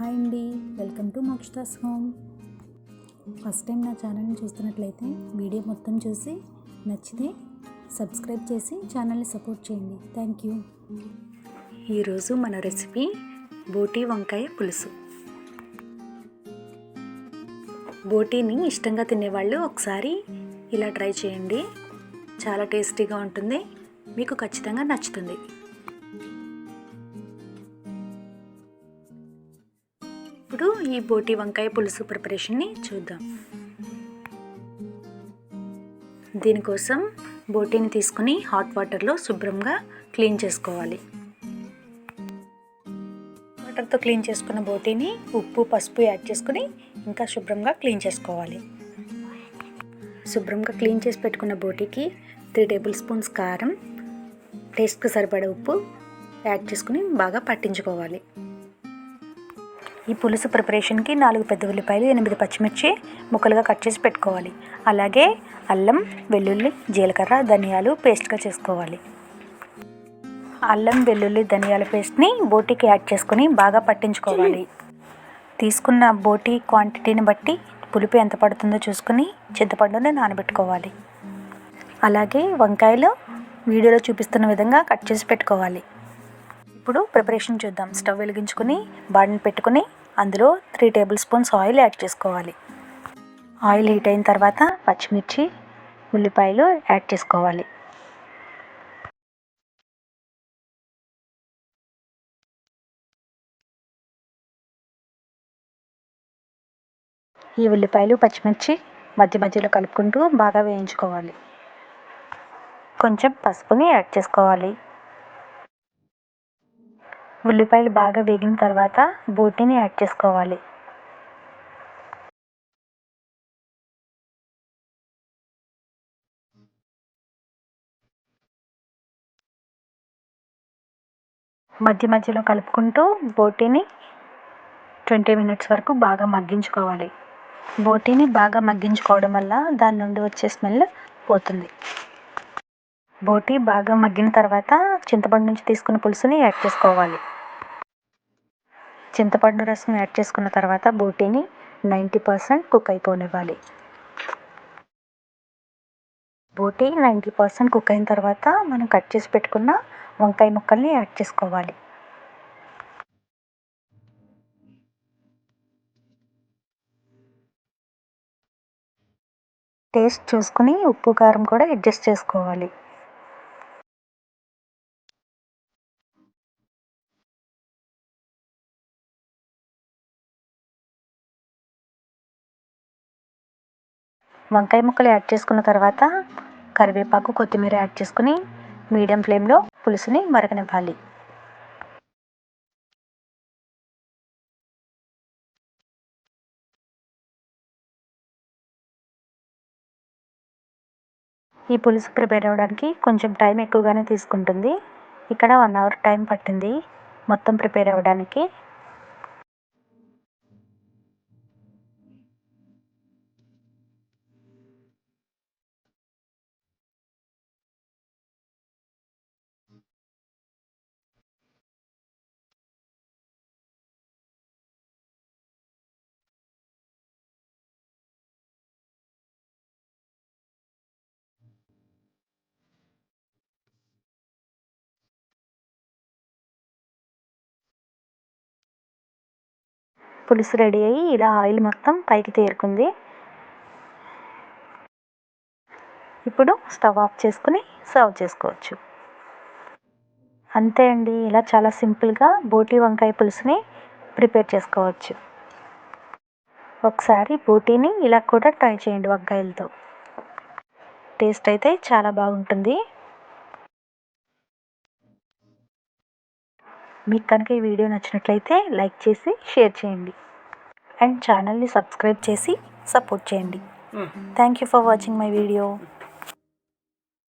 Hi అండి. Welcome to Mokshadas home. First time నా ఛానల్ని చూస్తున్నట్లయితే వీడియో మొత్తం చూసి నచ్చితే సబ్స్క్రైబ్ చేసి ఛానల్ని సపోర్ట్ చేయండి. Thank you. ఈరోజు మన రెసిపీ బోటీ వంకాయ పులుసు. బోటీని ఇష్టంగా తినేవాళ్ళు ఒకసారి ఇలా ట్రై చేయండి. చాలా టేస్టీగా ఉంటుంది. మీకు ఖచ్చితంగా నచ్చుతుంది. ఈ బోటి వంకాయ పులుసు ప్రిపరేషన్ని చూద్దాం. దీనికోసం బోటీని తీసుకుని హాట్ వాటర్లో శుభ్రంగా క్లీన్ చేసుకోవాలి. వాటర్తో క్లీన్ చేసుకున్న బోటీని ఉప్పు పసుపు యాడ్ చేసుకుని ఇంకా శుభ్రంగా క్లీన్ చేసుకోవాలి. శుభ్రంగా క్లీన్ చేసి పెట్టుకున్న బోటీకి త్రీ టేబుల్ స్పూన్స్ కారం టేస్ట్కి సరిపడే ఉప్పు యాడ్ చేసుకుని బాగా పట్టించుకోవాలి. ఈ పులుసు ప్రిపరేషన్కి నాలుగు పెద్ద ఉల్లిపాయలు ఎనిమిది పచ్చిమిర్చి ముక్కలుగా కట్ చేసి పెట్టుకోవాలి. అలాగే అల్లం వెల్లుల్లి జీలకర్ర ధనియాలు పేస్ట్గా చేసుకోవాలి. అల్లం వెల్లుల్లి ధనియాల పేస్ట్ని బోటీకి యాడ్ చేసుకొని బాగా పట్టించుకోవాలి. తీసుకున్న బోటీ క్వాంటిటీని బట్టి పులుపు ఎంత పడుతుందో చూసుకుని చింతపండుని నానబెట్టుకోవాలి. అలాగే వంకాయలు వీడియోలో చూపిస్తున్న విధంగా కట్ చేసి పెట్టుకోవాలి. ఇప్పుడు ప్రిపరేషన్ చూద్దాం. స్టవ్ వెలిగించుకుని బాడిని పెట్టుకుని అందులో three tablespoons oil add చేసుకోవాలి. ఆయిల్ హీట్ అయిన తర్వాత పచ్చిమిర్చి ఉల్లిపాయలు యాడ్ చేసుకోవాలి. ఈ ఉల్లిపాయలు పచ్చిమిర్చి మధ్య మధ్యలో కలుపుకుంటూ బాగా వేయించుకోవాలి. కొంచెం పసుపుని యాడ్ చేసుకోవాలి. ఉల్లిపాయలు బాగా వేగిన తర్వాత బోటిని యాడ్ చేసుకోవాలి. మధ్య మధ్యలో కలుపుకుంటూ బోటీని ట్వంటీ మినిట్స్ వరకు బాగా మగ్గించుకోవాలి. బోటీని బాగా మగ్గించుకోవడం వల్ల దాని నుండి వచ్చే స్మెల్ పోతుంది. బోటీ బాగా మగ్గిన తర్వాత చింతపండు నుంచి తీసుకున్న పులుసుని యాడ్ చేసుకోవాలి. చింతపండు రసం యాడ్ చేసుకున్న తర్వాత బోటీని నైంటీ పర్సెంట్ కుక్ అయిపోనివ్వాలి. బోటీ నైంటీ పర్సెంట్ కుక్ అయిన తర్వాత మనం కట్ చేసి పెట్టుకున్న వంకాయ ముక్కల్ని యాడ్ చేసుకోవాలి. టేస్ట్ చూసుకుని ఉప్పు కారం కూడా అడ్జస్ట్ చేసుకోవాలి. వంకాయ ముక్కలు యాడ్ చేసుకున్న తర్వాత కరివేపాకు కొత్తిమీర యాడ్ చేసుకుని మీడియం ఫ్లేమ్లో పులుసుని మరగనివ్వాలి. ఈ పులుసు ప్రిపేర్ అవ్వడానికి కొంచెం టైం ఎక్కువగానే తీసుకుంటుంది. ఇక్కడ వన్ అవర్ టైం పట్టింది మొత్తం ప్రిపేర్ అవ్వడానికి. పులుసు రెడీ అయ్యి ఇలా ఆయిల్ మొత్తం పైకి తేరుకుంది. ఇప్పుడు స్టవ్ ఆఫ్ చేసుకుని సర్వ్ చేసుకోవచ్చు. అంతే అండి ఇలా చాలా సింపుల్గా బోటీ వంకాయ పులుసుని ప్రిపేర్ చేసుకోవచ్చు. ఒకసారి బోటీని ఇలా కూడా ట్రై చేయండి వంకాయలతో. టేస్ట్ అయితే చాలా బాగుంటుంది. మీకు కనుక ఈ వీడియో నచ్చినట్లయితే లైక్ చేసి షేర్ చేయండి. అండ్ ఛానల్ని సబ్స్క్రైబ్ చేసి సపోర్ట్ చేయండి. Thank you for watching my video